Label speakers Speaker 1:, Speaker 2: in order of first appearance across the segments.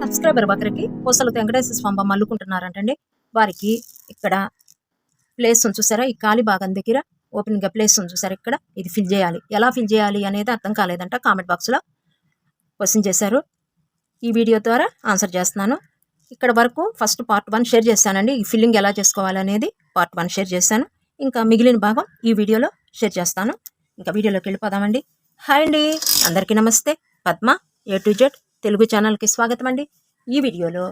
Speaker 1: Subscriber ఒకరికి పూసలు వెంకటేశ్వర స్వామి మల్లుకుంటున్నారంటండి వారికి ఇక్కడ ప్లేస్ ఉంది చూసారా? ఈ ఖాళీ భాగం దగ్గర ఓపెన్గా ప్లేస్ ఉంది చూసారా ఇక్కడ? ఇది ఫిల్ చేయాలి. ఎలా ఫిల్ చేయాలి అనేది అర్థం కాలేదంట. కామెంట్ బాక్స్లో క్వశ్చన్ చేశారు. ఈ వీడియో ద్వారా ఆన్సర్ చేస్తున్నాను. ఇక్కడ వరకు ఫస్ట్ పార్ట్ వన్ షేర్ చేశానండి ఈ ఫిల్లింగ్ ఎలా చేసుకోవాలి అనేది పార్ట్ వన్ షేర్ చేశాను ఇంకా మిగిలిన భాగం ఈ వీడియోలో షేర్ చేస్తాను. ఇంకా వీడియోలోకి వెళ్ళిపోదామండి. హాయ్ అండి. అందరికీ నమస్తే. Padma A to Z Telugu ఛానల్కి స్వాగతం అండి ఈ వీడియోలో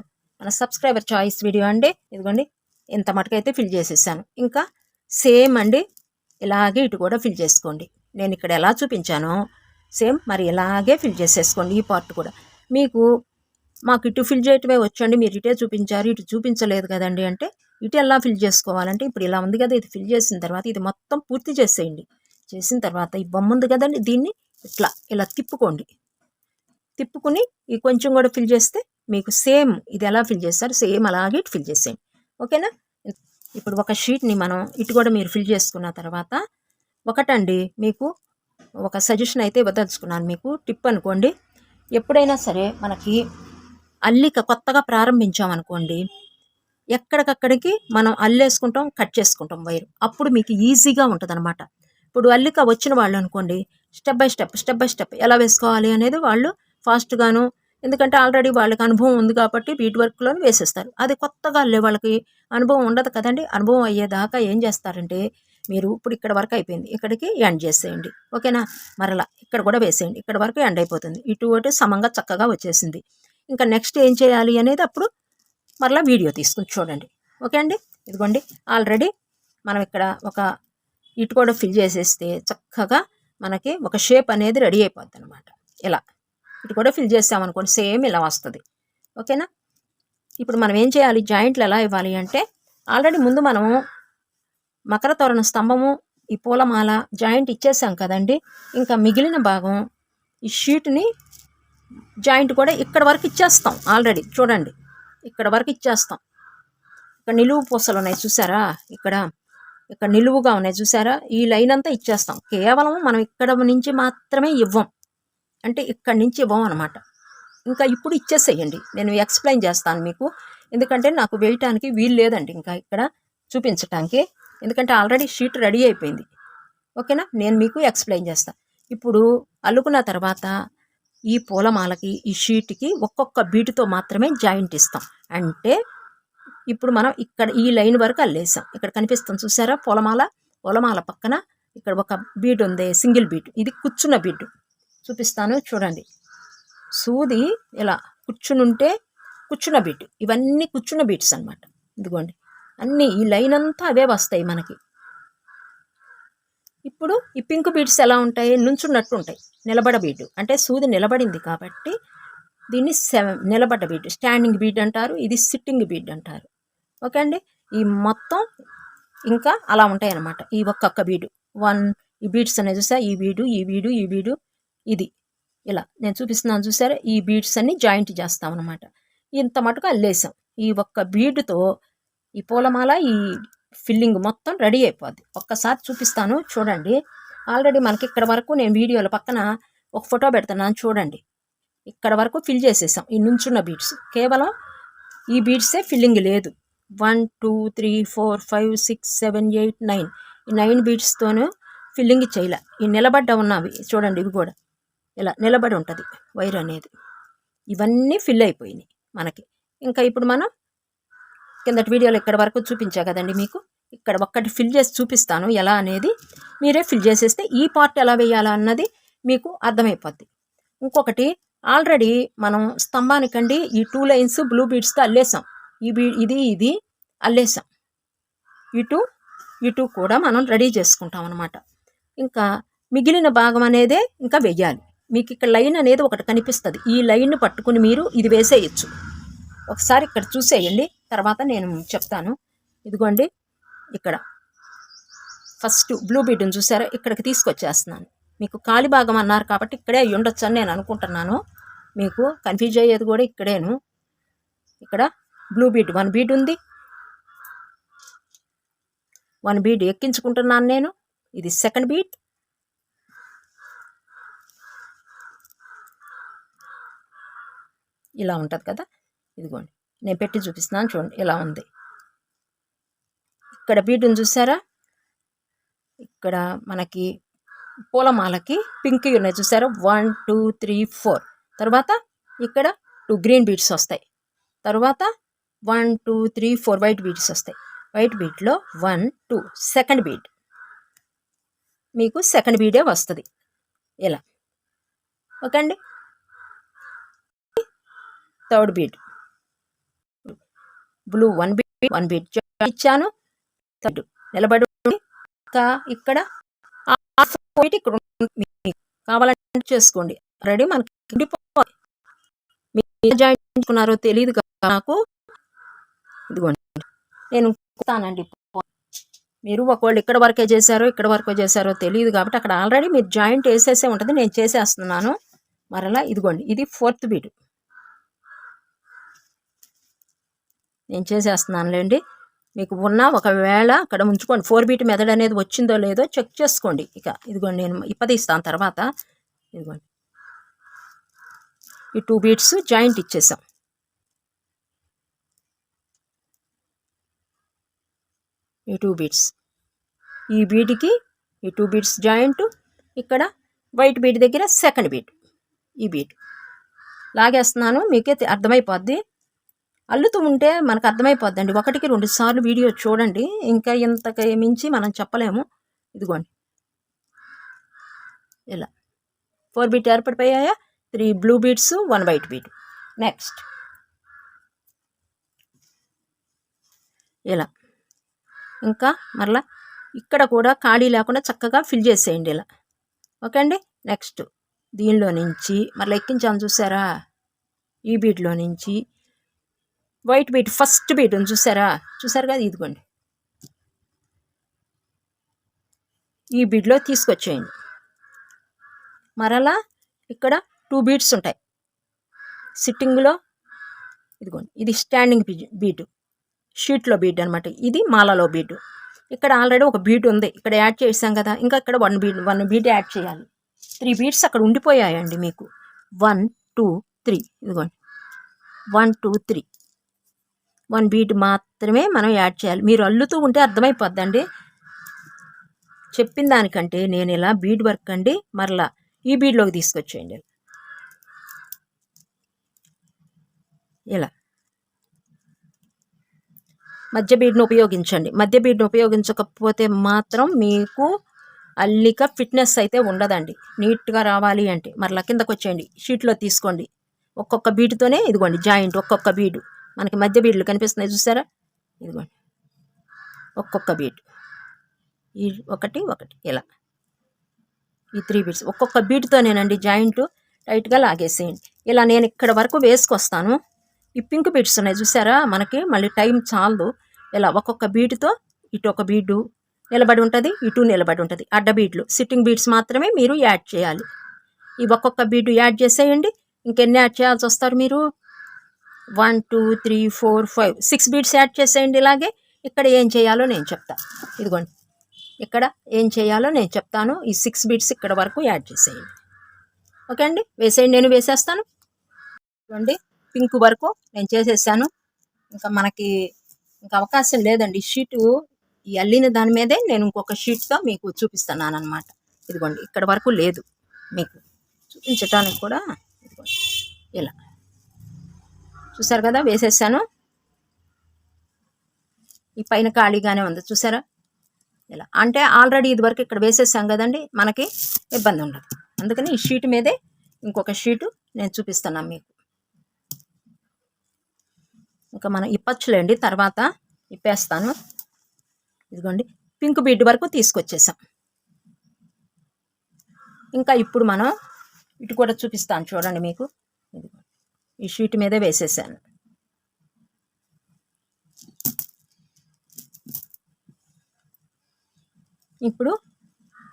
Speaker 1: మన సబ్స్క్రైబర్ చాయిస్ వీడియో అండి. ఇదిగోండి ఇంత మటుకైతే ఫిల్ చేసేసాను. ఇంకా సేమ్ అండి ఇలాగే ఇటు కూడా ఫిల్ చేసుకోండి. నేను ఇక్కడ ఎలా చూపించానో సేమ్ మరి ఇలాగే ఫిల్ చేసేసుకోండి ఈ పార్ట్ కూడా. మీకు మాకు ఇటు ఫిల్ చేయటమే వచ్చండి. మీరు ఇటే చూపించారు ఇటు చూపించలేదు కదండి అంటే ఇటు ఎలా ఫిల్ చేసుకోవాలంటే ఇప్పుడు ఇలా ఉంది కదా ఇది ఫిల్ చేసిన తర్వాత ఇది మొత్తం పూర్తి చేసేయండి. చేసిన తర్వాత ఈ బొమ్మ ఉంది కదండి దీన్ని ఇట్లా ఇలా తిప్పుకోండి. తిప్పుకుని ఈ కొంచెం కూడా ఫిల్ చేస్తే మీకు సేమ్ ఇది ఎలా ఫిల్ చేస్తారు? సేమ్ అలాగే ఇటు ఫిల్ చేసేయండి. ఓకేనా? ఇప్పుడు ఒక షీట్ని మనం ఇటు కూడా మీరు ఫిల్ చేసుకున్న తర్వాత ఒకటండి మీకు ఒక సజెషన్ అయితే ఇవ్వదలుచుకున్నాను మీకు. టిప్ అనుకోండి. ఎప్పుడైనా సరే మనకి అల్లిక కొత్తగా ప్రారంభించామనుకోండి ఎక్కడికక్కడికి మనం అల్లేసుకుంటాం కట్ చేసుకుంటాం వైర్. అప్పుడు మీకు ఈజీగా ఉంటుంది అనమాట ఇప్పుడు అల్లిక వచ్చిన వాళ్ళు అనుకోండి step by step step by step ఎలా వేసుకోవాలి అనేది వాళ్ళు ఫాస్ట్గాను ఎందుకంటే ఆల్రెడీ వాళ్ళకి అనుభవం ఉంది కాబట్టి బీట్ వర్క్లో వేసేస్తారు. అది కొత్తగా అల్లే వాళ్ళకి అనుభవం ఉండదు కదండి. అనుభవం అయ్యేదాకా ఏం చేస్తారంటే మీరు ఇప్పుడు ఇక్కడ వరకు అయిపోయింది ఇక్కడికి ఎండ్ చేసేయండి. ఓకేనా? మరలా ఇక్కడ కూడా వేసేయండి ఇక్కడ వరకు ఎండ్ అయిపోతుంది. ఇటు ఒకటి సమంగా చక్కగా వచ్చేసింది. ఇంకా నెక్స్ట్ ఏం చేయాలి అనేది అప్పుడు మరలా వీడియో తీసుకుని చూడండి. ఓకే అండి? ఇదిగోండి. ఆల్రెడీ మనం ఇక్కడ ఒక ఇటు కూడా ఫిల్ చేసేస్తే చక్కగా మనకి ఒక షేప్ అనేది రెడీ అయిపోద్ది అనమాట ఇలా. ఇటు కూడా ఫిల్ చేసామనుకోండి సేమ్ ఇలా వస్తుంది. ఓకేనా? ఇప్పుడు మనం ఏం చేయాలి? జాయింట్లు ఎలా ఇవ్వాలి అంటే ఆల్రెడీ ముందు మనము మకర తోరణ స్తంభము ఈ పూలమాల జాయింట్ ఇచ్చేసాం కదండి. ఇంకా మిగిలిన భాగం ఈ షీట్ని జాయింట్ కూడా ఇక్కడ వరకు ఇచ్చేస్తాం ఆల్రెడీ. చూడండి ఇక్కడ వరకు ఇచ్చేస్తాం. ఇక్కడ నిలువు పూసలు ఉన్నాయి చూసారా? ఇక్కడ ఇక్కడ నిలువుగా ఉన్నాయి చూసారా? ఈ లైన్ అంతా ఇచ్చేస్తాం. కేవలం మనం ఇక్కడ నుంచి మాత్రమే ఇవ్వం. అంటే ఇక్కడి నుంచి ఇవ్వం అనమాట ఇంకా ఇప్పుడు ఇచ్చేసేయండి. నేను ఎక్స్ప్లెయిన్ చేస్తాను మీకు. ఎందుకంటే నాకు వేయటానికి వీలు లేదండి ఇంకా ఇక్కడ చూపించటానికి. ఎందుకంటే ఆల్రెడీ షీట్ రెడీ అయిపోయింది. ఓకేనా? నేను మీకు ఎక్స్ప్లెయిన్ చేస్తాను ఇప్పుడు అల్లుకున్న తర్వాత ఈ పూలమాలకి ఈ షీట్కి ఒక్కొక్క బీటుతో మాత్రమే జాయింట్ ఇస్తాం. అంటే ఇప్పుడు మనం ఇక్కడ ఈ లైన్ వరకు అల్లేసాం. ఇక్కడ కనిపిస్తుంది చూసారా? పూలమాల? పూలమాల పక్కన ఇక్కడ ఒక బీట్ ఉంది సింగిల్ బీట్. ఇది కూర్చున్న బీటు. చూపిస్తాను చూడండి. సూది ఇలా కూర్చునుంటే కూర్చున్న బీట్ ఇవన్నీ కూర్చున్న బీట్స్ అనమాట ఇదిగోండి. అన్నీ ఈ లైన్ అంతా అవే వస్తాయి మనకి. ఇప్పుడు ఈ పింక్ బీడ్స్ ఎలా ఉంటాయి? నుంచున్నట్టు ఉంటాయి. నిలబడ బీడ్ అంటే సూది నిలబడింది కాబట్టి దీన్ని నిలబడ్డ బీడ్ స్టాండింగ్ బీడ్ అంటారు. ఇది సిట్టింగ్ బీడ్ అంటారు. ఓకే అండి? ఈ మొత్తం ఇంకా అలా ఉంటాయి అన్నమాట ఈ ఒక్కొక్క బీడు వన్ ఈ బీడ్స్ అనేది చూసా? ఈ బీడు ఈ బీడు ఈ బీడు ఇది. ఇలా నేను చూపిస్తున్నాను చూసారా? ఈ బీడ్స్ అన్ని జాయింట్ చేస్తాం అనమాట ఇంత మటుకు అల్లేసాం. ఈ ఒక్క బీడ్తో ఈ పూలమాల ఈ ఫిల్లింగ్ మొత్తం రెడీ అయిపోద్ది. ఒక్కసారి చూపిస్తాను చూడండి. ఆల్రెడీ మనకి ఇక్కడ వరకు నేను వీడియోల పక్కన ఒక ఫోటో పెడుతున్నాను చూడండి. ఇక్కడ వరకు ఫిల్ చేసేసాం ఈ నుంచున్న బీడ్స్ కేవలం ఈ బీడ్సే ఫిల్లింగ్ లేదు. One two three four five six seven eight nine ఈ నైన్ బీడ్స్తోనూ ఫిల్లింగ్ చేయలే. ఈ నిలబడ్డ ఉన్నవి. చూడండి ఇవి కూడా. ఇలా నిలబడి ఉంటుంది వైర్ అనేది. ఇవన్నీ ఫిల్ అయిపోయినాయి మనకి. ఇంకా ఇప్పుడు మనం కిందటి వీడియోలో ఇక్కడ వరకు చూపించా కదండి మీకు. ఇక్కడ ఒక్కటి ఫిల్ చేసి చూపిస్తాను ఎలా అనేది. మీరే ఫిల్ చేసేస్తే ఈ పార్ట్ ఎలా వేయాలా అన్నది మీకు అర్థమైపోద్ది. ఇంకొకటి ఆల్రెడీ మనం స్తంభానికండి ఈ టూ లైన్స్ బ్లూ బీడ్స్తో అల్లేసాం. ఈ బీ ఇది ఇది అల్లేసాం. ఇటు ఇటు కూడా మనం రెడీ చేసుకుంటాం అనమాట ఇంకా మిగిలిన భాగం అనేదే ఇంకా వెయ్యాలి మీకు ఇక్కడ లైన్ అనేది ఒకటి కనిపిస్తుంది. ఈ లైన్ పట్టుకుని మీరు ఇది వేసేయచ్చు. ఒకసారి ఇక్కడ చూసేయండి. తర్వాత నేను చెప్తాను. ఇదిగోండి. ఇక్కడ. ఫస్ట్ బ్లూ బీడ్ని చూసారా? ఇక్కడికి తీసుకొచ్చేస్తున్నాను. మీకు కాలి భాగం అన్నారు కాబట్టి ఇక్కడే ఉండొచ్చు అని నేను అనుకుంటున్నాను. మీకు కన్ఫ్యూజ్ అయ్యేది కూడా ఇక్కడేను. ఇక్కడ బ్లూ బీడ్. వన్ బీడ్ ఉంది. వన్ బీడ్ ఎక్కించుకుంటున్నాను నేను. ఇది సెకండ్ బీట్ ఇలా ఉంటుంది కదా? ఇదిగోండి. నేను పెట్టి చూపిస్తున్నాను చూడండి ఇలా ఉంది. ఇక్కడ బీటును చూసారా? ఇక్కడ మనకి పూలమాలకి పింక్ ఉన్నాయి చూసారా? One two three four. తర్వాత ఇక్కడ టూ గ్రీన్ బీడ్స్ వస్తాయి. తర్వాత one two three four white beads వస్తాయి. వైట్ బీట్లో వన్ టూ సెకండ్ బీడ్. మీకు సెకండ్ బీడే వస్తుంది. ఇలా. ఓకే అండి? Third bead blue one bead one bead. ఇచ్చాను. థర్డ్ నిలబడి ఇక్కడ ఇక్కడ మీకు కావాలంటే చేసుకోండి. రెడీ మనకి ఉండిపోవాలి మీరు జాయిన్ చేసుకున్నారో తెలియదు కదా నాకు. ఇదిగోండి. నేను కుడతానండి మీరు ఒకవేళ ఇక్కడ వరకే చేశారో ఇక్కడ వరకే చేశారో తెలియదు కాబట్టి అక్కడ ఆల్రెడీ మీరు జాయింట్ వేసేసే ఉంటుంది. నేను చేసేస్తున్నాను. మరలా ఇదిగోండి. ఇది ఫోర్త్ బీట్. నేను చేసేస్తున్నానులేండి. మీకు ఉన్న ఒకవేళ అక్కడ ఉంచుకోండి. ఫోర్ బీట్ మెథడ్ అనేది వచ్చిందో లేదో చెక్ చేసుకోండి. ఇక ఇదిగోండి నేను ఇప్పదీస్తాను తర్వాత. ఇదిగోండి. ఈ టూ బీట్స్ జాయింట్ ఇచ్చేసాం. ఈ టూ బీట్స్. ఈ బీట్కి ఈ టూ బీట్స్ జాయింట్ ఇక్కడ వైట్ బీట్ దగ్గర సెకండ్ బీట్. ఈ బీట్. లాగేస్తున్నాను మీకే అర్థమైపోద్ది. అల్లుతూ ఉంటే మనకు అర్థమైపోద్దండి. ఒకటికి రెండు సార్లు వీడియో చూడండి. ఇంకా ఇంతకు మించి మనం చెప్పలేము. ఇదిగోండి. ఇలా. Four bead ఏర్పడిపోయాయా? Three blue beads one white bead. Next. ఇలా. ఇంకా మరలా ఇక్కడ కూడా ఖాళీ లేకుండా చక్కగా ఫిల్ చేసేయండి ఇలా. ఓకే అండి? నెక్స్ట్. దీనిలో నుంచి మరలా ఎక్కించాను చూసారా? ఈ బీట్లో నుంచి వైట్ బీట్ ఫస్ట్ బీట్ ఉంది చూసారా? చూసారు కదా? ఇదిగోండి. ఈ బీడ్లో తీసుకొచ్చేయండి. మరలా ఇక్కడ టూ బీట్స్ ఉంటాయి. సిట్టింగ్లో ఇదిగోండి ఇది స్టాండింగ్ బీటు. షీట్లో బీట్ అనమాట ఇది మాలలో బీటు. ఇక్కడ ఆల్రెడీ ఒక బీట్ ఉంది. ఇక్కడ యాడ్ చేసాం కదా? ఇంకా ఇక్కడ one bead one bead add చేయాలి. త్రీ బీట్స్ అక్కడ ఉండిపోయాయండి మీకు. వన్ టూ త్రీ ఇదిగోండి. One two three one bead మాత్రమే మనం యాడ్ చేయాలి. మీరు అల్లుతూ ఉంటే అర్థమైపోద్దండి. చెప్పిన దానికంటే నేను ఇలా బీడ్ వర్క్ అండి మరలా ఈ బీడ్లోకి తీసుకొచ్చేయండి. ఇలా. మధ్య బీడ్ను ఉపయోగించండి. మధ్య బీడ్ను ఉపయోగించకపోతే మాత్రం మీకు అల్లిక ఫిట్నెస్ అయితే ఉండదండి. నీట్గా రావాలి అంటే. మరలా కిందకు వచ్చేయండి షీట్లో తీసుకోండి. ఒక్కొక్క బీటుతోనే ఇదిగోండి జాయింట్ ఒక్కొక్క బీడు మనకి మధ్య బీడ్లు కనిపిస్తున్నాయి చూసారా? ఇదిగోండి. ఒక్కొక్క బీట్. ఈ ఒకటి ఒకటి. ఇలా. ఈ త్రీ బీట్స్. ఒక్కొక్క బీట్తోనేనండి జాయింట్ టైట్గా లాగేసేయండి. ఇలా నేను ఇక్కడ వరకు వేసుకొస్తాను. ఈ పింక్ బీట్స్ ఉన్నాయి చూసారా? మనకి మళ్ళీ టైం చాలదు. ఇలా ఒక్కొక్క బీటుతో ఇటు ఒక బీడు నిలబడి ఉంటుంది ఇటు నిలబడి ఉంటుంది. అడ్డ బీడ్లు సిట్టింగ్ బీడ్స్ మాత్రమే మీరు యాడ్ చేయాలి. ఈ ఒక్కొక్క బీడు యాడ్ చేసేయండి. ఇంకెన్ని యాడ్ చేయాల్సి వస్తారు మీరు? One two three four five six beads add చేసేయండి ఇలాగే. ఇక్కడ ఏం చేయాలో నేను చెప్తా. ఇదిగోండి. ఇక్కడ ఏం చేయాలో నేను చెప్తాను. ఈ సిక్స్ బీట్స్ ఇక్కడ వరకు యాడ్ చేసేయండి. ఓకే అండి? వేసేయండి. నేను వేసేస్తాను. చూడండి పింక్ వరకు నేను చేసేసాను. ఇంకా మనకి ఇంకా అవకాశం లేదండి. షీటు ఈ అల్లిన దాని మీదే నేను ఇంకొక షీట్తో మీకు చూపిస్తున్నాను అనమాట ఇదిగోండి. ఇక్కడ వరకు లేదు మీకు. చూపించటానికి కూడా ఇదిగోండి. ఇలా. చూసారు కదా వేసేసాను. ఈ పైన ఖాళీగానే ఉంది చూసారా? ఇలా. అంటే ఆల్రెడీ ఇది వరకు ఇక్కడ వేసేసాం కదండి మనకి ఇబ్బంది ఉండదు. అందుకని ఈ షీట్ మీదే ఇంకొక షీటు నేను చూపిస్తున్నాను మీకు. ఇంకా మనం ఇప్పచ్చులేండి తర్వాత ఇప్పేస్తాను. ఇదిగోండి పింక్ బీడ్ వరకు తీసుకొచ్చేసాం. ఇంకా ఇప్పుడు మనం ఇటు కూడా చూపిస్తాను చూడండి మీకు. ఇదిగోండి. ఈ షీట్ మీద వేసేసాను. ఇప్పుడు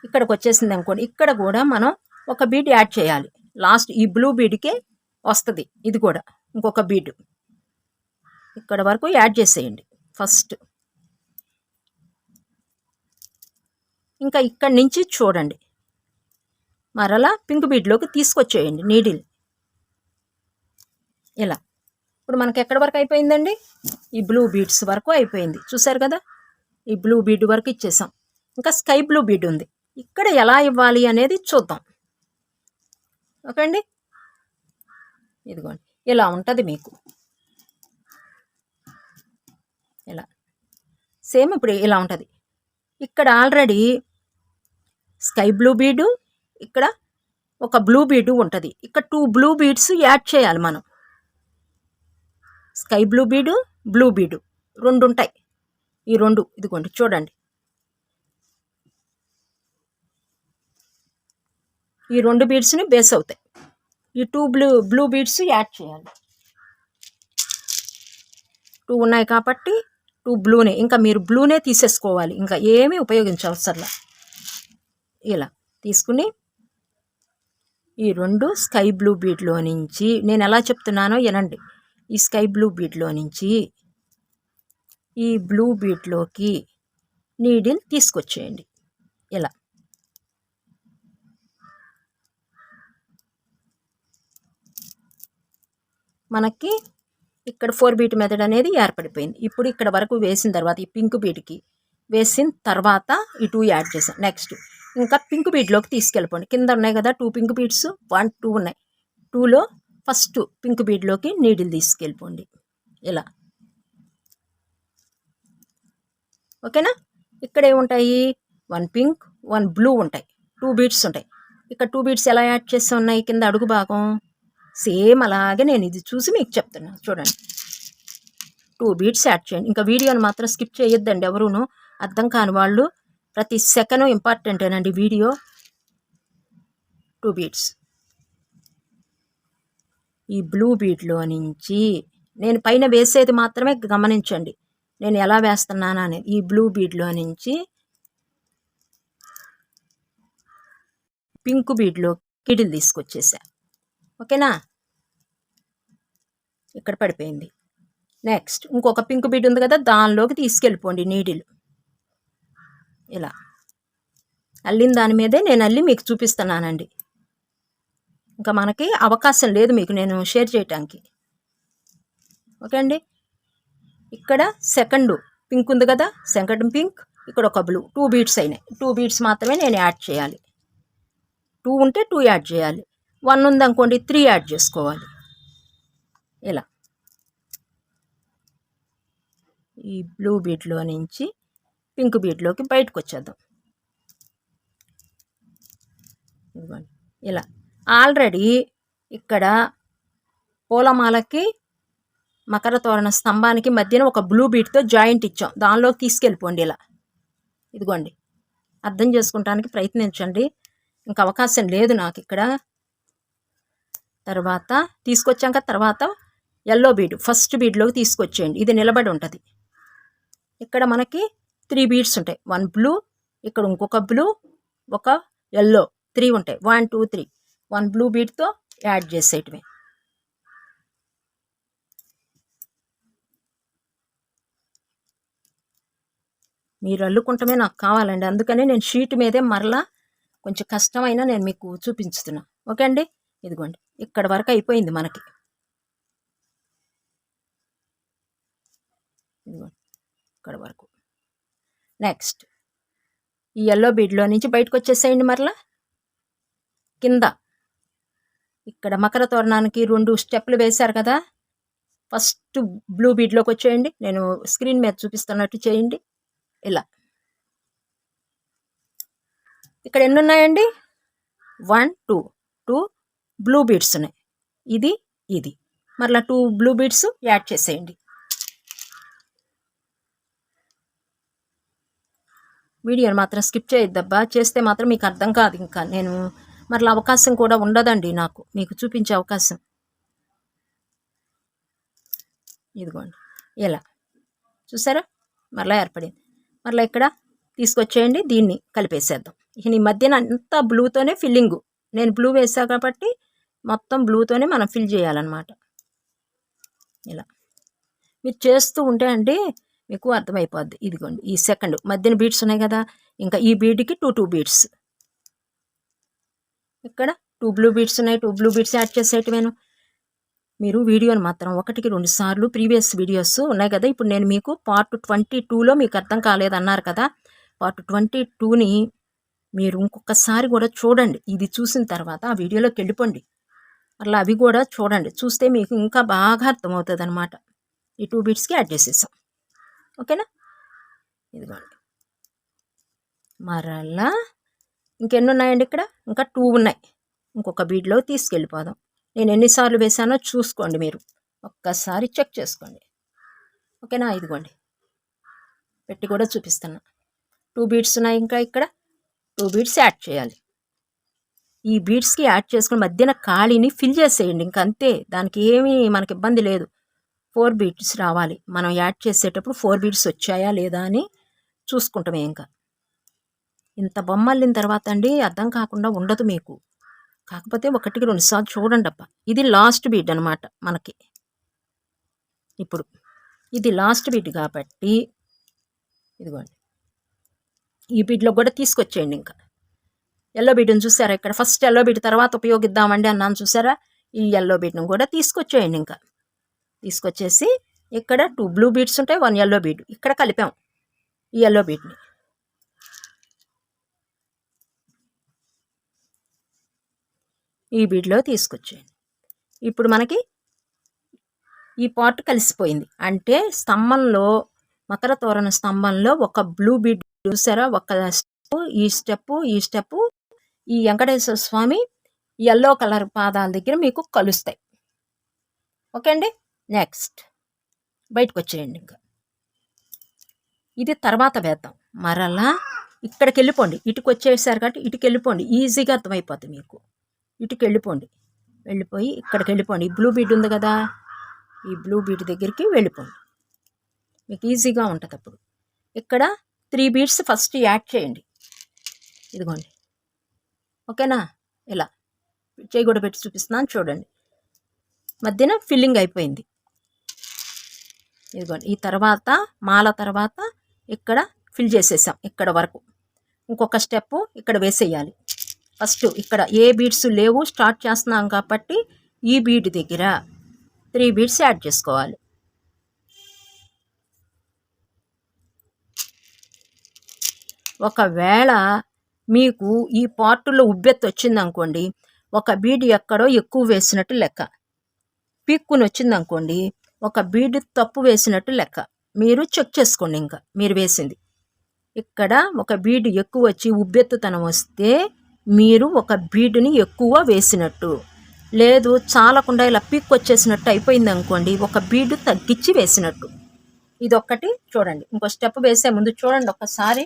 Speaker 1: ఇక్కడికి వచ్చేసింది అనుకోండి. ఇక్కడ కూడా మనం ఒక బీడ్ యాడ్ చేయాలి. లాస్ట్ ఈ బ్లూ బీడ్కే వస్తుంది. ఇది కూడా ఇంకొక బీడ్ ఇక్కడ వరకు యాడ్ చేసేయండి. ఫస్ట్ ఇంకా ఇక్కడి నుంచి చూడండి. మరలా పింక్ బీడ్లోకి తీసుకొచ్చేయండి. నీడిల్. ఇలా. ఇప్పుడు మనకి ఎక్కడి వరకు అయిపోయిందండి? ఈ బ్లూ బీడ్స్ వరకు అయిపోయింది. చూసారు కదా? ఈ బ్లూ బీడ్ వరకు ఇచ్చేసాం. ఇంకా స్కై బ్లూ బీడ్ ఉంది. ఇక్కడ ఎలా ఇవ్వాలి అనేది చూద్దాం. ఓకే అండి? ఇదిగోండి. ఇలా ఉంటుంది మీకు. ఇలా. సేమ్ ఇప్పుడు ఇలా ఉంటుంది. ఇక్కడ ఆల్రెడీ స్కై బ్లూ బీడు ఇక్కడ ఒక బ్లూ బీడు ఉంటుంది. ఇక్కడ టూ బ్లూ బీడ్స్ యాడ్ చేయాలి మనం. స్కై బ్లూ బీడు బ్లూ బీడు. రెండు ఉంటాయి ఈ రెండు ఇదిగోండి చూడండి. ఈ రెండు బీడ్స్ని బేస్ అవుతాయి. ఈ two blue blue beads add చేయాలి. టూ ఉన్నాయి కాబట్టి టూ బ్లూనే. ఇంకా మీరు బ్లూనే తీసేసుకోవాలి. ఇంకా ఏమీ ఉపయోగించవసరలా. ఇలా తీసుకుని ఈ రెండు స్కై బ్లూ బీడ్లో నుంచి నేను ఎలా చెప్తున్నానో వినండి. ఈ స్కై బ్లూ బీట్లో నుంచి ఈ బ్లూ బీట్లోకి నీడిల్ తీసుకొచ్చేయండి. ఇలా. మనకి ఇక్కడ ఫోర్ బీట్ మెథడ్ అనేది ఏర్పడిపోయింది. ఇప్పుడు ఇక్కడ వరకు వేసిన తర్వాత ఈ పింక్ బీట్కి వేసిన తర్వాత ఈ టూ యాడ్ చేసాం నెక్స్ట్ ఇంకా పింక్ బీట్లోకి తీసుకెళ్ళిపోండి. కింద ఉన్నాయి కదా two pink beads. One two ఉన్నాయి. టూలో ఫస్ట్ పింక్ బీడ్లోకి నీడిల్ తీసుకెళ్ళిపోండి. ఇలా. ఓకేనా? ఇక్కడ ఏముంటాయి వన్ పింక్ వన్ బ్లూ ఉంటాయి. టూ బీడ్స్ ఉంటాయి. ఇక్కడ టూ బీడ్స్ ఎలా యాడ్ చేసి ఉన్నాయి? కింద అడుగు భాగం. సేమ్ అలాగే నేను ఇది చూసి మీకు చెప్తున్నాను. చూడండి. టూ బీడ్స్ యాడ్ చేయండి. ఇంకా వీడియోని మాత్రం స్కిప్ చేయొద్దండి ఎవరును. అర్థం కాని వాళ్ళు ప్రతి సెకండ్ ఇంపార్టెంటేనండి వీడియో. Two beads. ఈ బ్లూ బీట్లో నుంచి నేను పైన వేసేది మాత్రమే గమనించండి. నేను ఎలా వేస్తున్నాను అని ఈ బ్లూ బీడ్లో నుంచి పింక్ బీడ్లో కిడిల్ తీసుకొచ్చేసా. ఓకేనా? ఇక్కడ పడిపోయింది. నెక్స్ట్ ఇంకొక పింక్ బీడ్ ఉంది కదా దానిలోకి తీసుకెళ్ళిపోండి నీడిలు. ఇలా. అల్లిన దాని మీదే నేను అల్లి మీకు చూపిస్తున్నానండి. ఇంకా మనకి అవకాశం లేదు మీకు నేను షేర్ చేయటానికి. ఓకే అండి? ఇక్కడ సెకండ్ పింక్ ఉంది కదా? సెకండ్ పింక్ ఇక్కడ ఒక బ్లూ. టూ బీట్స్ అయినాయి. టూ బీట్స్ మాత్రమే నేను యాడ్ చేయాలి. టూ ఉంటే టూ యాడ్ చేయాలి. వన్ ఉందనుకోండి త్రీ యాడ్ చేసుకోవాలి. ఇలా. ఈ బ్లూ బీట్లో నుంచి పింక్ బీట్లోకి బయటకు వచ్చేద్దాం. ఇలా. ఆల్రెడీ ఇక్కడ పూలమాలకి మకర తోరణ స్తంభానికి మధ్యన ఒక బ్లూ బీట్తో జాయింట్ ఇచ్చాం. దానిలోకి తీసుకెళ్ళిపోండి ఇలా. ఇదిగోండి. అర్థం చేసుకుంటానికి ప్రయత్నించండి. ఇంకా అవకాశం లేదు నాకు ఇక్కడ. తర్వాత తీసుకొచ్చాక తర్వాత ఎల్లో బీడ్ ఫస్ట్ బీడ్లోకి తీసుకొచ్చేయండి. ఇది నిలబడి ఉంటుంది. ఇక్కడ మనకి త్రీ బీడ్స్ ఉంటాయి. వన్ బ్లూ ఇక్కడ ఇంకొక బ్లూ ఒక ఎల్లో త్రీ ఉంటాయి. One two three one blue బీట్తో add చేసేయటమే మీరు అల్లుకుంటమే నాకు కావాలండి. అందుకనే నేను షీట్ మీదే మరలా కొంచెం కష్టమైనా నేను మీకు చూపించుతున్నా. ఓకే అండి? ఇదిగోండి. ఇక్కడ వరకు అయిపోయింది మనకి. ఇదిగోండి. ఇక్కడ వరకు. నెక్స్ట్. ఈ ఎల్లో బీడ్లో నుంచి బయటకు వచ్చేసేయండి మరలా. కింద. ఇక్కడ మకర తోరణానికి రెండు స్టెప్లు వేశారు కదా. ఫస్ట్ బ్లూ బీడ్లోకి వచ్చేయండి. నేను స్క్రీన్ మీద చూపిస్తున్నట్టు చేయండి. ఇలా. ఇక్కడ ఎన్ని ఉన్నాయండి? One two. Two blue beads ఉన్నాయి. ఇది ఇది. మరలా టూ బ్లూ బీడ్స్ యాడ్ చేసేయండి. వీడియోని మాత్రం స్కిప్ చేయొద్దబ్బా. చేస్తే మాత్రం మీకు అర్థం కాదు ఇంకా. నేను మరలా అవకాశం కూడా ఉండదండి నాకు. మీకు చూపించే అవకాశం. ఇదిగోండి. ఇలా. చూసారా? మరలా ఏర్పడింది. మరలా ఇక్కడ తీసుకొచ్చేయండి. దీన్ని కలిపేసేద్దాం. ఇక ఈ మధ్యన అంతా బ్లూతోనే ఫిల్లింగు. నేను బ్లూ వేసా కాబట్టి మొత్తం బ్లూతోనే మనం ఫిల్ చేయాలన్నమాట. ఇలా. మీరు చేస్తూ ఉంటే అండి మీకు అర్థమైపోద్ది. ఇదిగోండి. ఈ సెకండ్. మధ్యన బీడ్స్ ఉన్నాయి కదా. ఇంకా ఈ బీడ్కి టూ టూ బీడ్స్. ఇక్కడ టూ బ్లూ బీడ్స్ ఉన్నాయి. టూ బ్లూ బీట్స్ యాడ్ చేసేటివేను? మీరు వీడియోని మాత్రం ఒకటికి రెండు సార్లు ప్రీవియస్ వీడియోస్ ఉన్నాయి కదా. ఇప్పుడు నేను మీకు పార్ట్ ట్వంటీ టూలో మీకు అర్థం కాలేదన్నారు కదా. పార్ట్ ట్వంటీ టూని మీరు ఇంకొకసారి కూడా చూడండి. ఇది చూసిన తర్వాత ఆ వీడియోలోకి వెళ్ళిపోండి. అలా అవి కూడా చూడండి. చూస్తే మీకు ఇంకా బాగా అర్థమవుతుంది అనమాట ఈ టూ బీట్స్కి యాడ్ చేసేసాం. ఓకేనా? ఇదిగోండి. మరలా ఇంకెన్ని ఉన్నాయండి ఇక్కడ? ఇంకా టూ ఉన్నాయి. ఇంకొక బీడ్లో తీసుకెళ్ళిపోదాం. నేను ఎన్నిసార్లు వేసానో చూసుకోండి మీరు. ఒక్కసారి చెక్ చేసుకోండి. ఓకేనా? ఇదిగోండి. పెట్టి కూడా చూపిస్తున్నా. టూ బీడ్స్ ఉన్నాయి ఇంకా ఇక్కడ. టూ బీడ్స్ యాడ్ చేయాలి. ఈ బీడ్స్కి యాడ్ చేసుకుని మధ్యన ఖాళీని ఫిల్ చేసేయండి. ఇంక అంతే. దానికి ఏమీ మనకి ఇబ్బంది లేదు. ఫోర్ బీడ్స్ రావాలి. మనం యాడ్ చేసేటప్పుడు ఫోర్ బీడ్స్ వచ్చాయా లేదా అని చూసుకుంటామే ఇంకా. ఇంత బొమ్మ అల్లిన తర్వాత అండి అర్థం కాకుండా ఉండదు మీకు. కాకపోతే ఒకటికి రెండుసార్లు చూడండి అబ్బా ఇది లాస్ట్ బీడ్ అనమాట మనకి. ఇప్పుడు ఇది లాస్ట్ బీడ్ కాబట్టి ఇదిగోండి. ఈ బీడ్లో కూడా తీసుకొచ్చేయండి ఇంకా. ఎల్లో బీడ్ని చూసారా ఇక్కడ? ఫస్ట్ ఎల్లో బీడ్ తర్వాత ఉపయోగిద్దామండి అన్నాను చూసారా? ఈ ఎల్లో బీడ్ను కూడా తీసుకొచ్చేయండి ఇంకా. తీసుకొచ్చేసి ఇక్కడ టూ బ్లూ బీడ్స్ ఉంటాయి వన్ ఎల్లో బీడ్ ఇక్కడ కలిపాం ఈ ఎల్లో బీడ్ని ఈ బీడ్లో తీసుకొచ్చేయండి. ఇప్పుడు మనకి ఈ పార్ట్ కలిసిపోయింది. అంటే స్తంభంలో మకర తోరణ స్తంభంలో ఒక బ్లూ బీడ్ చూసారా? ఒక స్టెప్ ఈ స్టెప్ ఈ స్టెప్ ఈ వెంకటేశ్వర స్వామి ఎల్లో కలర్ పాదాల దగ్గర మీకు కలుస్తాయి. ఓకే అండి? నెక్స్ట్. బయటకు వచ్చేయండి ఇంకా. ఇది తర్వాత వేద్దాం. మరలా ఇక్కడికి వెళ్ళిపోండి. ఇటుకు వచ్చేసారు కాబట్టి ఇటుకు వెళ్ళిపోండి. ఈజీగా అర్థమైపోతుంది మీకు. ఇటుకి వెళ్ళిపోండి వెళ్ళిపోయి ఇక్కడికి వెళ్ళిపోండి ఈ బ్లూ బీడ్ ఉంది కదా ఈ బ్లూ బీడ్ దగ్గరికి వెళ్ళిపోండి. మీకు ఈజీగా ఉంటుంది అప్పుడు. ఇక్కడ త్రీ బీడ్స్ ఫస్ట్ యాడ్ చేయండి. ఇదిగోండి. ఓకేనా? ఇలా. చేయి కూడా పెట్టి చూపిస్తున్నాను చూడండి. మధ్యన ఫిల్లింగ్ అయిపోయింది. ఇదిగోండి. ఈ తర్వాత మాల తర్వాత ఇక్కడ ఫిల్ చేసేసాం ఇక్కడ వరకు. ఇంకొక స్టెప్ ఇక్కడ వేసేయాలి. ఫస్ట్ ఇక్కడ ఏ బీడ్స్ లేవు స్టార్ట్ చేస్తున్నాం కాబట్టి ఈ బీడ్ దగ్గర త్రీ బీడ్స్ యాడ్ చేసుకోవాలి. ఒకవేళ మీకు ఈ పార్టులో ఉబ్బెత్తు వచ్చిందనుకోండి ఒక బీడ్ ఎక్కడో ఎక్కువ వేసినట్టు లెక్క. పీక్కుని వచ్చిందనుకోండి ఒక బీడ్ తప్పు వేసినట్టు లెక్క. మీరు చెక్ చేసుకోండి ఇంకా మీరు వేసింది. ఇక్కడ ఒక బీడ్ ఎక్కువ వచ్చి ఉబ్బెత్తుతనం వస్తే మీరు ఒక బీడుని ఎక్కువ వేసినట్టు. లేదు చాలకుండా ఇలా పీక్ వచ్చేసినట్టు అయిపోయింది అనుకోండి ఒక బీడు తగ్గించి వేసినట్టు. ఇది ఒక్కటి చూడండి. ఇంకో స్టెప్ వేసే ముందు చూడండి ఒక్కసారి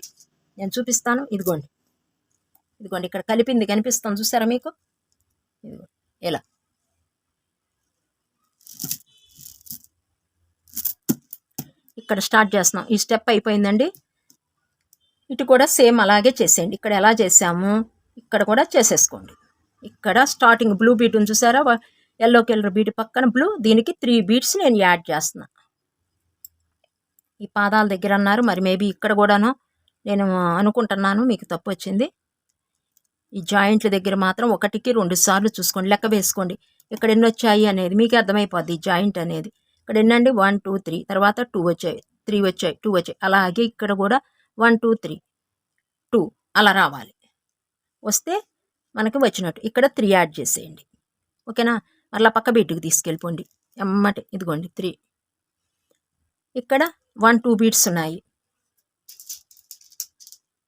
Speaker 1: నేను చూపిస్తాను. ఇదిగోండి. ఇదిగోండి ఇక్కడ కలిపింది కనిపిస్తాను చూసారా మీకు? ఇదిగో ఇలా. ఇక్కడ స్టార్ట్ చేస్తున్నాం. ఈ స్టెప్ అయిపోయిందండి. ఇటు కూడా సేమ్ అలాగే చేసేయండి. ఇక్కడ ఎలా చేసాము? ఇక్కడ కూడా చేసేసుకోండి. ఇక్కడ స్టార్టింగ్ బ్లూ బీట్ ఉంది చూసారా? ఎల్లో కలర్ బీట్ పక్కన బ్లూ దీనికి త్రీ బీట్స్ నేను యాడ్ చేస్తున్నా. ఈ పాదాల దగ్గర అన్నారు మరి మేబీ ఇక్కడ కూడాను నేను అనుకుంటున్నాను మీకు తప్పు వచ్చింది. ఈ జాయింట్ల దగ్గర మాత్రం ఒకటికి రెండు సార్లు చూసుకోండి లెక్క వేసుకోండి. ఇక్కడ ఎన్ని వచ్చాయి అనేది మీకు అర్థమైపోద్ది ఈ జాయింట్ అనేది. ఇక్కడ ఎన్నండి? వన్ టూ త్రీ తర్వాత టూ వచ్చాయి త్రీ వచ్చాయి టూ వచ్చాయి. అలాగే ఇక్కడ కూడా వన్ టూ త్రీ టూ అలా రావాలి. వస్తే మనకి వచ్చినట్టు. ఇక్కడ త్రీ యాడ్ చేసేయండి. ఓకేనా? మళ్ళీ పక్క బీట్కి తీసుకెళ్ళిపోండి. ఎమ్మటి ఇదిగోండి త్రీ ఇక్కడ వన్ టూ బీట్స్ ఉన్నాయి.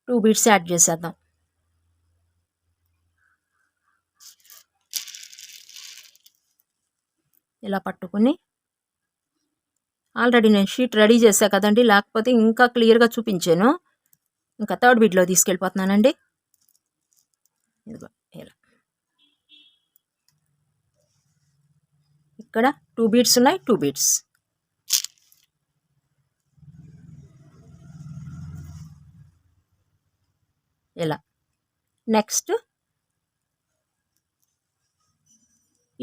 Speaker 1: టూ బీట్స్ యాడ్ చేసేద్దాం. ఇలా పట్టుకుని. ఆల్రెడీ నేను షీట్ రెడీ చేశా కదండి. లేకపోతే ఇంకా క్లియర్గా చూపించాను. ఇంకా థర్డ్ బీట్లో తీసుకెళ్ళిపోతున్నానండి. ఇదిగో ఇలా. ఇక్కడ టూ బీట్స్ ఉన్నాయి టూ బీట్స్ ఇలా. నెక్స్ట్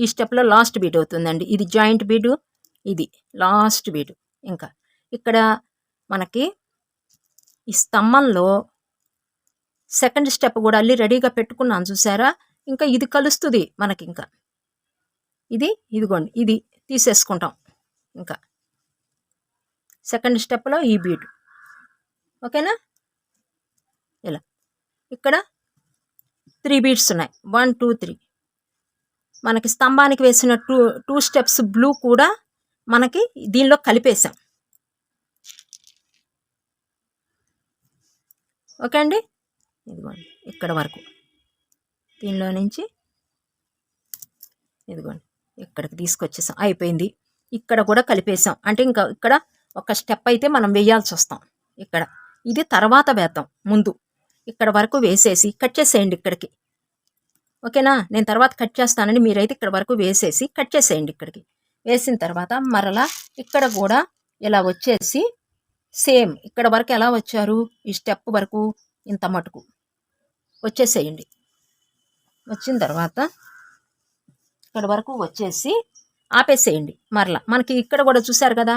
Speaker 1: ఈ స్టెప్లో లాస్ట్ బీట్ అవుతుందండి. ఇది జాయింట్ బీటు ఇది లాస్ట్ బీటు ఇంకా. ఇక్కడ మనకి ఈ స్తంభంలో సెకండ్ స్టెప్ కూడా అల్లి రెడీగా పెట్టుకున్నాను చూసారా? ఇంకా ఇది కలుస్తుంది మనకి ఇంకా ఇది ఇదిగోండి ఇది తీసేసుకుంటాం ఇంకా. సెకండ్ స్టెప్లో ఈ బీట్ ఓకేనా? ఇలా. ఇక్కడ త్రీ బీట్స్ ఉన్నాయి. వన్ టూ త్రీ మనకి స్తంభానికి వేసిన టూ టూ స్టెప్స్ బ్లూ కూడా మనకి దీనిలో కలిపేసాం ఓకే అండి? ఇదిగోండి ఇక్కడ వరకు. దీనిలో నుంచి ఇదిగోండి ఇక్కడికి తీసుకొచ్చేసాం. అయిపోయింది. ఇక్కడ కూడా కలిపేసాం. అంటే ఇంకా ఇక్కడ ఒక స్టెప్ అయితే మనం వేయాల్సి వస్తాం. ఇక్కడ. ఇది తర్వాత వేద్దాం ముందు. ఇక్కడ వరకు వేసేసి కట్ చేసేయండి ఇక్కడికి. ఓకేనా? నేను తర్వాత కట్ చేస్తానని మీరైతే ఇక్కడ వరకు వేసేసి కట్ చేసేయండి ఇక్కడికి. వేసిన తర్వాత మరలా ఇక్కడ కూడా ఇలా వచ్చేసి సేమ్. ఇక్కడ వరకు ఎలా వచ్చారు? ఈ స్టెప్ వరకు ఇంత మటుకు. వచ్చేసేయండి. వచ్చిన తర్వాత ఇక్కడ వరకు వచ్చేసి ఆపేసేయండి మరలా. మనకి ఇక్కడ కూడా చూసారు కదా?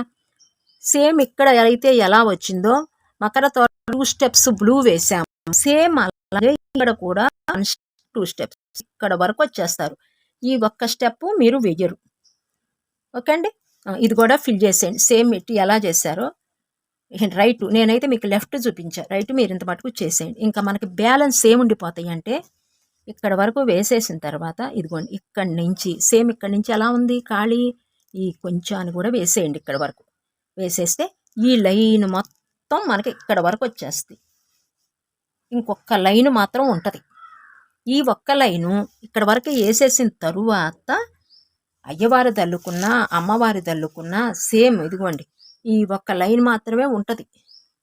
Speaker 1: సేమ్ ఇక్కడ అయితే ఎలా వచ్చిందో మకర తోట టూ స్టెప్స్ బ్లూ వేసాము సేమ్ అలాగే ఇక్కడ కూడా టూ స్టెప్స్ ఇక్కడ వరకు వచ్చేస్తారు. ఈ ఒక్క స్టెప్ మీరు వేయరు. ఓకే అండి? ఇది కూడా ఫిల్ చేసేయండి. సేమ్ ఇట్టి ఎలా చేశారో రైట్ నేనైతే మీకు లెఫ్ట్ చూపించా. రైట్ మీరు ఇంత మటుకు చేసేయండి. ఇంకా మనకి బ్యాలెన్స్ సేమ్ అంటే ఇక్కడ వరకు వేసేసిన తర్వాత ఇదిగోండి ఇక్కడి నుంచి సేమ్ ఇక్కడి నుంచి ఎలా ఉంది ఖాళీ? ఈ కొంచాన్ని కూడా వేసేయండి ఇక్కడ వరకు. వేసేస్తే ఈ లైన్ మొత్తం మనకి ఇక్కడ వరకు వచ్చేస్తుంది ఇంకొక లైన్ మాత్రం ఉంటుంది. ఈ ఒక్క లైను ఇక్కడ వరకు వేసేసిన తరువాత అయ్యవారి దల్లుకున్న అమ్మవారి తల్లుకున్నా సేమ్ ఇదిగోండి ఈ ఒక్క లైన్ మాత్రమే ఉంటుంది.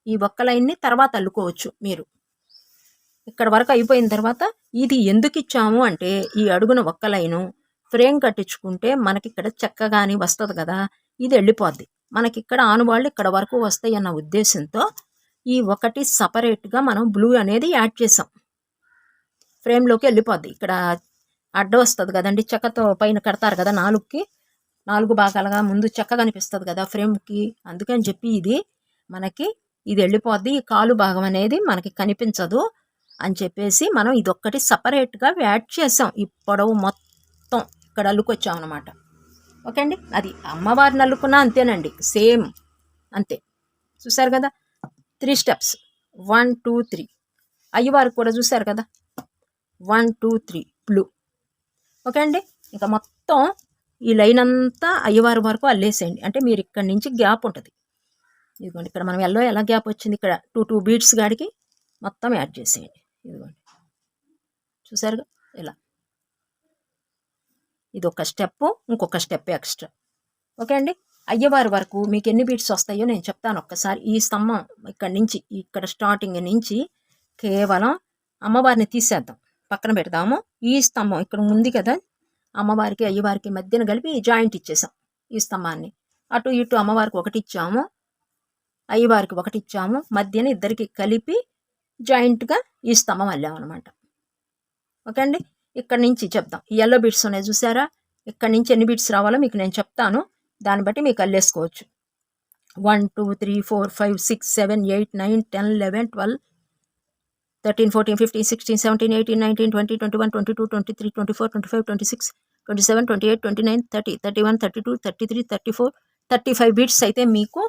Speaker 1: ఈ ఒక్క లైన్ని తర్వాత అల్లుకోవచ్చు మీరు. ఇక్కడ వరకు అయిపోయిన తర్వాత ఇది ఎందుకు ఇచ్చాము అంటే ఈ అడుగున ఒక్క లైను ఫ్రేమ్ కట్టించుకుంటే మనకి ఇక్కడ చెక్కగాని వస్తుంది కదా ఇది వెళ్ళిపోద్ది మనకి ఇక్కడ ఆనువాళ్ళు ఇక్కడ వరకు వస్తాయి అన్న ఉద్దేశంతో ఈ ఒకటి సపరేట్గా మనం బ్లూ అనేది యాడ్ చేసాం. ఫ్రేమ్లోకి వెళ్ళిపోద్ది ఇక్కడ అడ్డ వస్తుంది కదండి చెక్కతో పైన కడతారు కదా నాలుగుకి నాలుగు భాగాలుగా ముందు చెక్క కనిపిస్తుంది కదా ఫ్రేమ్కి. అందుకని చెప్పి ఇది మనకి ఇది వెళ్ళిపోద్ది. ఈ కాలు భాగం అనేది మనకి కనిపించదు అని చెప్పేసి మనం ఇదొక్కటి సపరేట్గా యాడ్ చేసాం. ఈ పొడవు మొత్తం ఇక్కడ అల్లుకొచ్చాం అనమాట ఓకే అండి? అది అమ్మవారిని అల్లుకున్నా అంతేనండి. సేమ్ అంతే. చూసారు కదా? Three steps. One two three. అయ్యవారికి కూడా చూసారు కదా? One two three. Blue. Okay అండి? ఇంకా మొత్తం ఈ లైన్ అంతా అయ్యవారి వరకు అల్లేసేయండి. అంటే మీరు ఇక్కడ నుంచి గ్యాప్ ఉంటుంది. ఇదిగోండి ఇక్కడ మనం ఎల్లో ఎలా గ్యాప్ వచ్చింది? ఇక్కడ టూ టూ బీట్స్ గాడికి మొత్తం యాడ్ చేసేయండి. ఇదిగోండి చూసారుగా? ఇలా. ఇది ఒక స్టెప్ ఇంకొక స్టెప్ ఎక్స్ట్రా. ఓకే అండి? అయ్యవారి వరకు మీకు ఎన్ని బీట్స్ వస్తాయో నేను చెప్తాను ఒక్కసారి. ఈ స్తంభం ఇక్కడ నుంచి ఇక్కడ స్టార్టింగ్ నుంచి కేవలం అమ్మవారిని తీసేద్దాం. పక్కన పెడదాము. ఈ స్తంభం ఇక్కడ ఉంది కదా అమ్మవారికి అయ్యవారికి మధ్యన కలిపి జాయింట్ ఇచ్చేసాం ఈ స్తంభాన్ని. అటు ఇటు అమ్మవారికి ఒకటి ఇచ్చాము అయ్యవారికి ఒకటి ఇచ్చాము మధ్యన ఇద్దరికి కలిపి జాయింట్గా ఈ స్తంభం అల్లామన్నమాట. ఓకే అండి? ఇక్కడ నుంచి చెప్తాం ఎల్లో బీట్స్ ఉన్నాయి చూసారా? ఇక్కడ నుంచి ఎన్ని బీట్స్ రావాలో మీకు నేను చెప్తాను. దాన్ని బట్టి మీకు అల్లేసుకోవచ్చు. One two three four five six seven eight nine ten eleven twelve thirteen fourteen fifteen sixteen seventeen eighteen nineteen twenty twenty one twenty two twenty three twenty four twenty five twenty six twenty seven twenty eight twenty nine thirty thirty one thirty two thirty three thirty four thirty five beads అయితే మీకు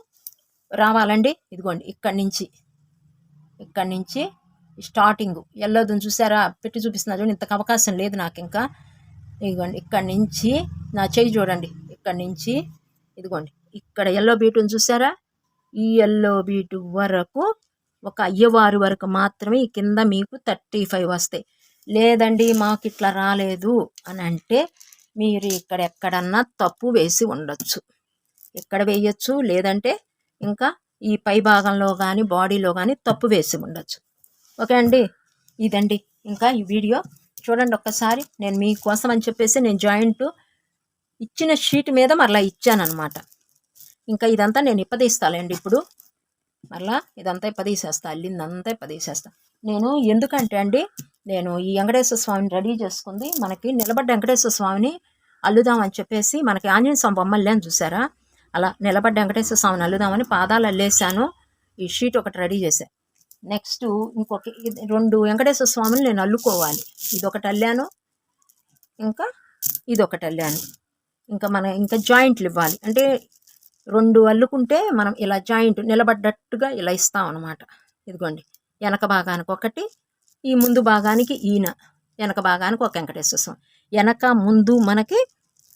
Speaker 1: రావాలండి. ఇదిగోండి ఇక్కడి నుంచి ఇక్కడి నుంచి starting ఎల్లోదని చూసారా? పెట్టి చూపిస్తున్నా చూడండి ఇంతకు అవకాశం లేదు నాకు ఇంకా. ఇదిగోండి ఇక్కడి నుంచి నా చేయి చూడండి ఇక్కడి నుంచి ఇదిగోండి ఇక్కడ ఎల్లో బీటుని చూసారా? ఈ ఎల్లో బీటు వరకు ఒక అయ్యవారి వరకు మాత్రమే ఈ కింద మీకు థర్టీ ఫైవ్ వస్తాయి. లేదండి మాకు ఇట్లా రాలేదు అని అంటే మీరు ఇక్కడ ఎక్కడన్నా తప్పు వేసి ఉండొచ్చు. ఇక్కడ వేయచ్చు? లేదంటే ఇంకా ఈ పై భాగంలో కానీ బాడీలో కానీ తప్పు వేసి ఉండొచ్చు. ఓకే అండి? ఇదండి. ఇంకా ఈ వీడియో. చూడండి ఒక్కసారి. నేను మీకోసం అని చెప్పేసి నేను జాయింట్ ఇచ్చిన షీట్ మీద మరలా ఇచ్చానమాట ఇంకా ఇదంతా నేను ఇప్పదీస్తాలేండి ఇప్పుడు. మరలా ఇదంతా ఇప్పదీసేస్తా. అల్లిందంతా ఇప్పదీసేస్తా. నేను ఎందుకంటే అండి నేను ఈ వెంకటేశ్వర స్వామిని రెడీ చేసుకుంది. మనకి నిలబడ్డ వెంకటేశ్వర స్వామిని అల్లుదామని చెప్పేసి మనకి ఆంజనేయ స్వామి బొమ్మల్లేని చూసారా? అలా నిలబడ్డ వెంకటేశ్వర స్వామిని అల్లుదామని పాదాలు అల్లేసాను ఈ షీట్ ఒకటి రెడీ చేశాను నెక్స్ట్ ఇంకొక ఇది రెండు వెంకటేశ్వర స్వామిని నేను అల్లుకోవాలి. ఇది ఒకటి అల్లాను. ఇంకా ఇది ఒకటి అల్లాను. ఇంకా మన ఇంకా జాయింట్లు ఇవ్వాలి. అంటే రెండు అల్లుకుంటే మనం ఇలా జాయింట్ నిలబడ్డట్టుగా ఇలా ఇస్తాం అనమాట ఇదిగోండి. వెనక భాగానికి ఒకటి ఈ ముందు భాగానికి ఈయన వెనక భాగానికి ఒక వెంకటేశ్వర స్వామి వెనక ముందు మనకి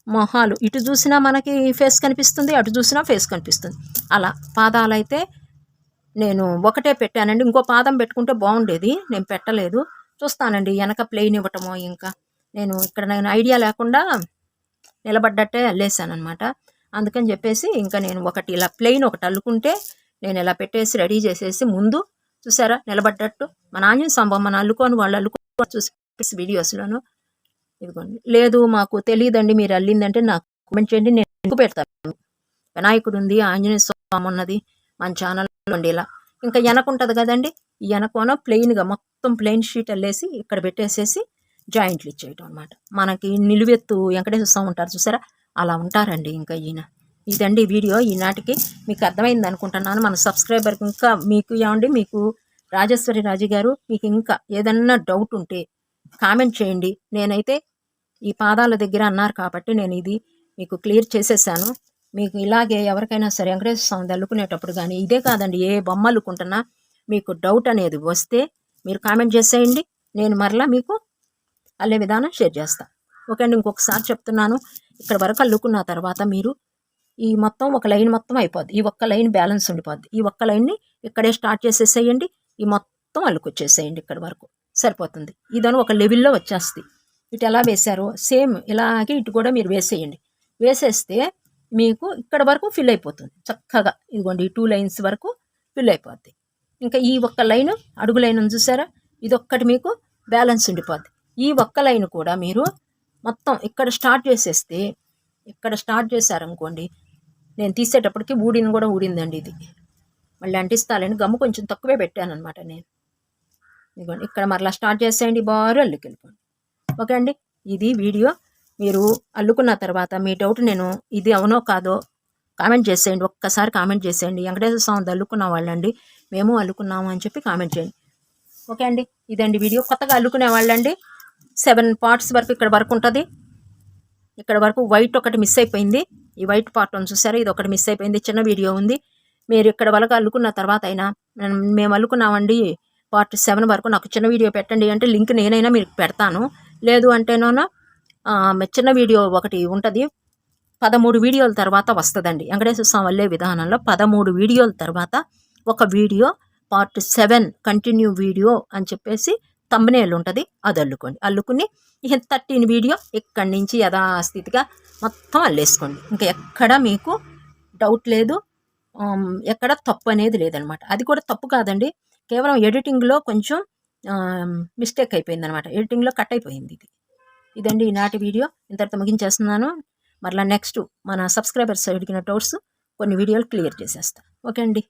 Speaker 1: మొహాలు. ఇటు చూసినా మనకి ఫేస్ కనిపిస్తుంది అటు చూసినా ఫేస్ కనిపిస్తుంది. అలా పాదాలు అయితే నేను ఒకటే పెట్టానండి. ఇంకో పాదం పెట్టుకుంటే బాగుండేది. నేను పెట్టలేదు. చూస్తానండి వెనక ప్లెయిన్ ఇవ్వటమో ఇంకా. నేను ఇక్కడ నేను ఐడియా లేకుండా నిలబడ్డట్టే అల్లేసాను అందుకని చెప్పేసి ఇంకా నేను ఒకటి ఇలా ప్లెయిన్ ఒకటి అల్లుకుంటే నేను ఇలా పెట్టేసి రెడీ చేసేసి ముందు చూసారా? నిలబడ్డట్టు. మన ఆంజనేయ మన అల్లుకొని వాళ్ళు అల్లుకొని చూసి వీడియోస్లోను ఇదిగోండి. లేదు మాకు తెలియదండి మీరు అల్లిందంటే నాకు కామెంట్ చేయండి నేను పెడతాను? వినాయకుడు ఉంది ఆంజనేయ స్వామి ఉన్నది మన ఛానల్లో ఉండి ఇలా. ఇంకా వెనక ఉంటుంది కదండి ఈ వెనకోన ప్లెయిన్గా మొత్తం ప్లెయిన్ షీట్ అల్లేసి ఇక్కడ పెట్టేసేసి జాయింట్లు ఇచ్చేయటం అనమాట మనకి నిలువెత్తు వెంకటేశ్వర స్వామి ఉంటారు చూసారా? అలా ఉంటారండి ఇంకా ఈయన. ఇదండి వీడియో. ఈనాటికి మీకు అర్థమైంది అనుకుంటున్నాను. మన సబ్స్క్రైబర్ ఇంకా మీకు ఏమండి? మీకు రాజేశ్వరి రాజు గారు మీకు ఇంకా ఏదన్నా డౌట్ ఉంటే కామెంట్ చేయండి. నేనైతే ఈ పాదాల దగ్గర అన్నారు కాబట్టి నేను ఇది మీకు క్లియర్ చేసేసాను. మీకు ఇలాగే ఎవరికైనా సరే వెంకటేశ్వర స్వామి అల్లుకునేటప్పుడు కానీ ఇదే కాదండి. ఏ బొమ్మ అల్లుకుంటున్నా మీకు డౌట్ అనేది వస్తే మీరు కామెంట్ చేసేయండి. నేను మరలా మీకు అల్లే విధానం షేర్ చేస్తాను ఓకే అండి ఇంకొకసారి చెప్తున్నాను. ఇక్కడ వరకు అల్లుకున్న తర్వాత మీరు ఈ మొత్తం ఒక లైన్ మొత్తం అయిపోద్ది. ఈ ఒక్క లైన్ బ్యాలెన్స్ ఉండిపోద్ది. ఈ ఒక్క లైన్ని ఇక్కడే స్టార్ట్ చేసేసేయండి. ఈ మొత్తం అల్లుకొచ్చేసేయండి ఇక్కడ వరకు. సరిపోతుంది. ఇదని ఒక లెవెల్లో వచ్చేస్తుంది. ఇటు ఎలా వేశారో సేమ్ ఇలాగే ఇటు కూడా మీరు వేసేయండి. వేసేస్తే మీకు ఇక్కడ వరకు ఫిల్ అయిపోతుంది. చక్కగా ఇదిగోండి ఈ టూ లైన్స్ వరకు ఫిల్ అయిపోద్ది. ఇంకా ఈ ఒక్క లైన్ అడుగు లైన్ చూసారా? ఇదొక్కటి మీకు బ్యాలెన్స్ ఉండిపోద్ది. ఈ ఒక్క లైన్ కూడా మీరు మొత్తం ఇక్కడ స్టార్ట్ చేసేస్తే ఇక్కడ స్టార్ట్ చేశారనుకోండి నేను తీసేటప్పటికి ఊడిన కూడా ఊడిందండి ఇది. మళ్ళీ అంటిస్తాలని గమ్ము కొంచెం తక్కువే పెట్టాను అనమాట నేను. ఇదిగోండి ఇక్కడ మరలా స్టార్ట్ చేసేయండి బారు అల్లుకి వెళ్ళిపోండి ఓకే అండి ఇది వీడియో. మీరు అల్లుకున్న తర్వాత మీ డౌట్ నేను ఇది అవునో కాదో కామెంట్ చేసేయండి ఒక్కసారి కామెంట్ చేసేయండి. వెంకటేశ్వర స్వామి అల్లుకున్న వాళ్ళండి మేము అల్లుకున్నాము అని చెప్పి కామెంట్ చేయండి. ఓకే అండి ఇదండి వీడియో. కొత్తగా అల్లుకునే వాళ్ళండి సెవెన్ పార్ట్స్ వరకు ఇక్కడ వరకు ఉంటుంది. ఇక్కడ వరకు వైట్ ఒకటి మిస్ అయిపోయింది. ఈ వైట్ పార్ట్ అని చూసారా? ఇది ఒకటి మిస్ అయిపోయింది. చిన్న వీడియో ఉంది. మీరు ఇక్కడ వరకు అల్లుకున్న తర్వాత అయినా మేము అల్లుకున్నామండి. పార్ట్ సెవెన్ వరకు నాకు చిన్న వీడియో పెట్టండి అంటే లింక్ నేనైనా మీకు పెడతాను. లేదు అంటేనోనా చిన్న వీడియో ఒకటి ఉంటుంది. పదమూడు వీడియోల తర్వాత వస్తుందండి. వెంకటేశ్వర స్వామి వల్లే విధానంలో పదమూడు వీడియోల తర్వాత ఒక video part seven continue video అని చెప్పేసి తమ్మునేలు ఉంటుంది అది అల్లుకోండి. అల్లుకుని ఇక థర్టీన్ వీడియో ఇక్కడి నుంచి యథాస్థితిగా మొత్తం అల్లేసుకోండి. ఇంకా ఎక్కడ మీకు డౌట్ లేదు um, ఎక్కడ తప్పు అనేది లేదనమాట. అది కూడా తప్పు కాదండి. కేవలం ఎడిటింగ్లో కొంచెం um, మిస్టేక్ అయిపోయింది అనమాట ఎడిటింగ్లో కట్ అయిపోయింది ఇది. ఇదండి ఈనాటి వీడియో. ఇంతటితో ముగించేస్తున్నాను. మరలా నెక్స్ట్ మన సబ్స్క్రైబర్స్ అడిగిన డౌట్స్ కొన్ని వీడియోలు క్లియర్ చేసేస్తాను ఓకే అండి.